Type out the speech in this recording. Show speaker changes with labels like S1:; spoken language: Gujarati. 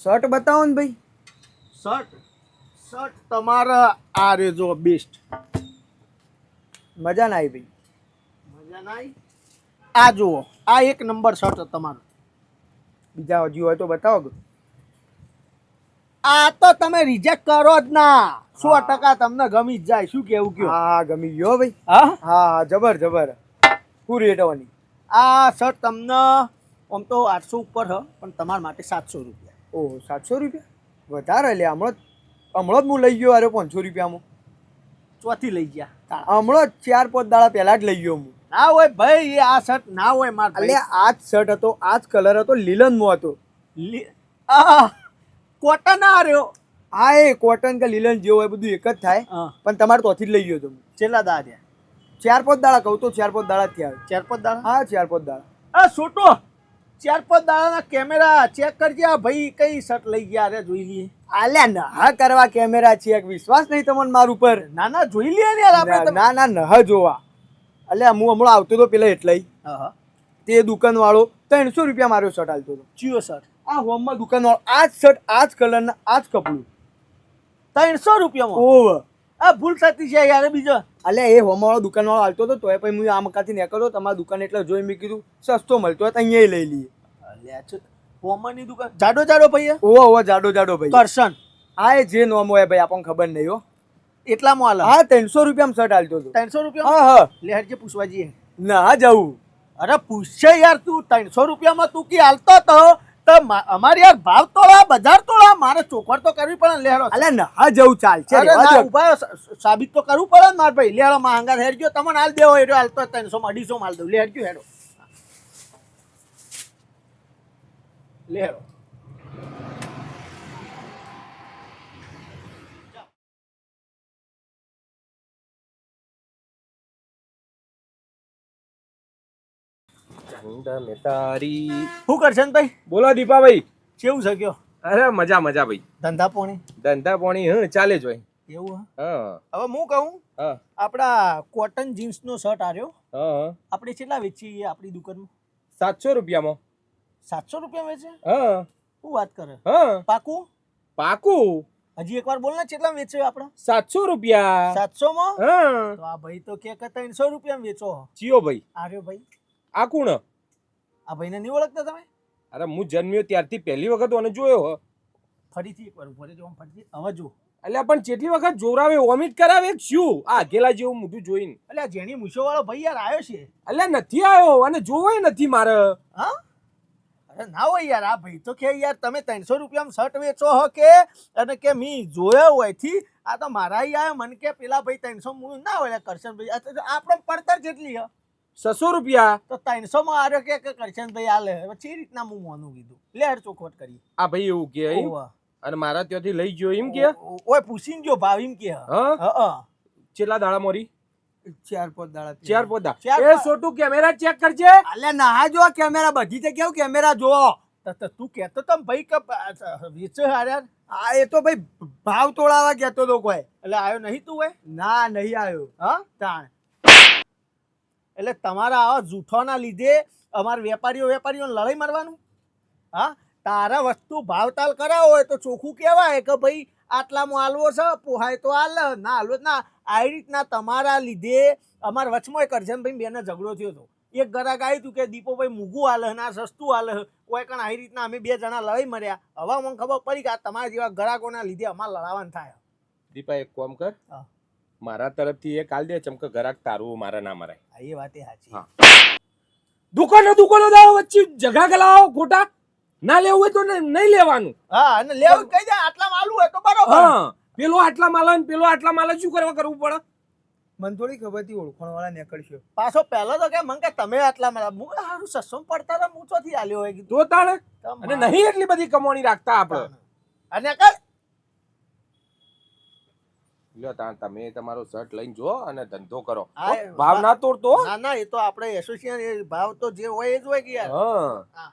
S1: શર્ટ બતાવો ને ભાઈ.
S2: શર્ટ? શર્ટ તમારા આ રે જો બેસ્ટ
S1: મજા ના આવી ભાઈ.
S2: મજા ના આવી? આ જુઓ આ એક નંબર શર્ટ તમારો.
S1: બીજા હજી હોય તો બતાવો
S2: આ તો તમે રિજેક્ટ કરો જ ના. સો ટકા તમને ગમી જ જાય. શું કેવું કયો?
S1: હા ગમી ગયો ભાઈ.
S2: હા?
S1: હા હા જબર જબર. શું રેટ
S2: આ શર્ટ તમને આમ તો આઠસો ઉપર હ પણ તમારા માટે સાતસો રૂપિયા.
S1: ઓહો સાતસો રૂપિયા? વધારે લે હમણાં હમણાં જ હું લઈ ગયો અરે પાંચસો રૂપિયામાં.
S2: ચોથી લઈ ગયા.
S1: હમણાં ચાર પાંચ દાડા પહેલા જ લઈ ગયો હું.
S2: ના હોય ભાઈ એ આ શર્ટ ના હોય માર
S1: એટલે આ જ શર્ટ હતો આ જ કલર હતો લીલનમાં હતો.
S2: કોટન આ રહ્યો.
S1: હા એ કોટન કે લીલન જેવો હોય બધું એક જ થાય. પણ તમારે તોથી જ લઈ ગયો હતો
S2: છેલ્લા દાડા.
S1: ચાર પાંચ દાડા કહું તો ચાર પાંચ દાડા થયા.
S2: ચાર પાંચ દાડા?
S1: હા ચાર પાંચ દાડા.
S2: આ છોટો ચાર પાંચ દાડાના કેમેરા ચેક કરજે. આ ભાઈ કઈ શર્ટ લઈ ગયા અરે જોઈ લઈએ.
S1: આલ્યા ના કરવા કેમેરા ચેક વિશ્વાસ નહીં તમને મારું ઉપર
S2: ના ના જોઈ લે ને યાર આપણે
S1: ના ના નહ જોવા. અલ્યા હું હમણાં આવતો હતો પેલા એટલે તે દુકાન વાળો ત્રણસો રૂપિયા મારો શર્ટ હાલતો હતો.
S2: ચિયો શર્ટ
S1: આ હોમમાં દુકાન વાળો આ જ શર્ટ આ જ કલરના આ જ કપડું.
S2: ત્રણસો રૂપિયામાં?
S1: ઓવ
S2: આ ભૂલ થતી છે યાર બીજો.
S1: અલે એ હોમવાળો વાળો દુકાન વાળો હાલતો હતો તોય પછી હું આ મકાથી નીકળ્યો તમારા દુકાન એટલે જોઈ મેં કીધું સસ્તો મળતો હોય તો અહીંયા લઈ લઈએ.
S2: અલે છે દુકાન. જાડો જાડો ભાઈ
S1: ઓવો ઓવો જાડો જાડો ભાઈ.
S2: કરશન.
S1: આ એ જે નોમ હોય ભાઈ આપણને ખબર નહીં હો.
S2: એટલામાં હાલ?
S1: હા ત્રણસો રૂપિયામાં શર્ટ હાલતો હતો.
S2: ત્રણસો રૂપિયા?
S1: હા હા.
S2: લેહર જે પૂછવા જઈએ.
S1: ના જવું.
S2: અરે પૂછશે યાર તું ત્રણસો રૂપિયામાં તું કી હાલતો હતો તો અમારે યાર ભાવ તોળા બજાર તોળા મારે ચોખવટ તો કરવી પડે લેહરો
S1: અલે ના જવું
S2: ના
S1: દો.
S2: ઊભા સાબિત તો કરવું પડે માર ભાઈ. લેહરો માંગા ગયો તમને હાલ દેવો એટલે હાલતો ત્રણસો માં અઢીસો માં હાલ દઉં. ગયો હેડો. લેહરો
S3: ચંદ મે
S2: શું કરશે ને ભાઈ?
S3: બોલો દીપાભાઈ.
S2: કેવું છે કયો?
S3: અરે મજા મજા ભાઈ.
S2: ધંધા પોણી?
S3: ધંધા પોણી હ ચાલે જ હોય
S2: એવું
S3: હા?
S2: હવે હું કહું
S3: હા.
S2: આપણા કોટન જીન્સનો શર્ટ આર્યો.
S3: હા
S2: આપણે કેટલા વેચીએ આપણી દુકાનમાં?
S3: સાતસો રૂપિયામાં.
S2: સાતસો રૂપિયા વેચે?
S3: હા.
S2: શું વાત કરે?
S3: હા.
S2: પાકું?
S3: પાકું?
S2: હજી એકવાર બોલ ને કેટલા વેચ્યો આપણે?
S3: સાતસો રૂપિયા.
S2: સાતસો માં
S3: હા.
S2: તો આ ભાઈ તો કે કે ત્રણસો રૂપિયા વેચો.
S3: ચિયો ભાઈ.
S2: આર્યો ભાઈ.
S3: આ કોણ?
S2: આ ભાઈને નહીં ઓળખતા તમે?
S3: અરે હું જન્મ્યો ત્યારથી પહેલી વખત મને જોયો
S2: ફરીથી એકવાર ઉપર જો આમ ફરીથી. હવે જો.
S3: એટલે પણ જેટલી વખત જોરાવે વોમિટ કરાવે શું આ અકેલા જેવું મોઢું જોઈને.
S2: એટલે આ જેની મૂછો વાળો ભાઈ યાર આવ્યો છે.
S3: એટલે નથી આવ્યો અને જોવાય નથી મારે.
S2: હા? અરે ના હોય યાર આ ભાઈ તો કે યાર તમે ત્રણસો રૂપિયામાં શર્ટ વેચો હો કે? અને કે મી જોયો હોયથી આ તો મારા આવ્યો મને કે પેલા ભાઈ ત્રણસો મૂળ ના હોય કરશન ભાઈ. આપણે પડતર જેટલી હ.
S3: છસો રૂપિયા?
S2: તો ત્રણસો માં આવ્યો કે કે કરશન ભાઈ હાલે પછી રીતના હું મોનું કીધું? લેર ચોખવટ કરી.
S3: આ ભાઈ એવું કે અને મારા ત્યાંથી લઈ ગયો એમ કે?
S2: ઓય પૂછીને ગયો ભાવ એમ કે.
S3: હા?
S2: હા
S3: કેટલા દાડા મોરી?
S1: ચાર પાંચ દાડા.
S3: ચાર પોતા
S2: ચાર
S3: એ છોટું કેમેરા ચેક કરજે.
S1: અલ્યા ના જો કેમેરા બધી જગ્યા કેવું કેમેરા જો
S2: તો- કેતો તો ભાઈ કે વેચો હાર્યા.
S1: આ એ તો ભાઈ ભાવ તોડાવા કેતો તો કોઈ.
S2: એટલે આવ્યો નહીં તું હોય
S1: ના નહીં આવ્યો
S2: હા?
S1: તાણ.
S2: એટલે તમારા આવા જૂઠોના લીધે અમારા વેપારીઓ વેપારીઓને લડાઈ મારવાનું? હા? તારા વસ્તુ ભાવતાલ કરાવો હોય તો ચોખ્ખું કહેવાય કે ભાઈ આટલામાં હાલવો છે પોહાય તો હાલ ના હાલવો ના આવી રીતના તમારા લીધે અમારા વચમાં કરજનભાઈ બેને ઝઘડો થયો હતો. એક ગરાક આવ્યું હતું કે દીપોભાઈ મૂગું હાલે ના સસ્તું હાલે કોઈ પણ આવી રીતના અમે બે જણા લડાઈ મર્યા. હવે મને ખબર પડી કે આ તમારા જેવા ગરાકોના લીધે અમારે લડાવાનું થાય.
S3: દીપા એક કોમ કર.
S2: હા.
S3: મારા તરફથી એ કાલ દે ચમકે ગરાક તારું મારા ના મરાય.
S2: એ વાત એ સાચી.
S3: હા. દુકાનો દુકાનો દાવ વચ્ચે જગા ગલાવો ખોટા. ના લેવું હોય તો ને- નહીં લેવાનું.
S2: હા અને લેવું કહી દે આટલા માલું હોય તો બરોબર.
S3: હા પેલો આટલા માલ ને પેલો આટલા માલ શું કરવા કરવું પડે?
S1: મને થોડી ખબર હતી ઓળખાણ વાળા નીકળશે.
S2: પાછો પહેલો તો કે મને કે તમે આટલા મારા હું કહું, હારું સસ્સો પડતા હતા હું ચોથી આલ્યો હોય કીધું.
S3: તો તાણે? અને નહીં એટલી બધી કમાણી રાખતા આપણે.
S2: અને કર
S3: લ્યો તાણ તમે તમારો શર્ટ લઈને જો અને ધંધો કરો ભાવ ના તોડતો.
S2: ના ના એ તો આપણે એસોસિએશન ભાવ તો જે હોય એ જ હોય કે યાર હા.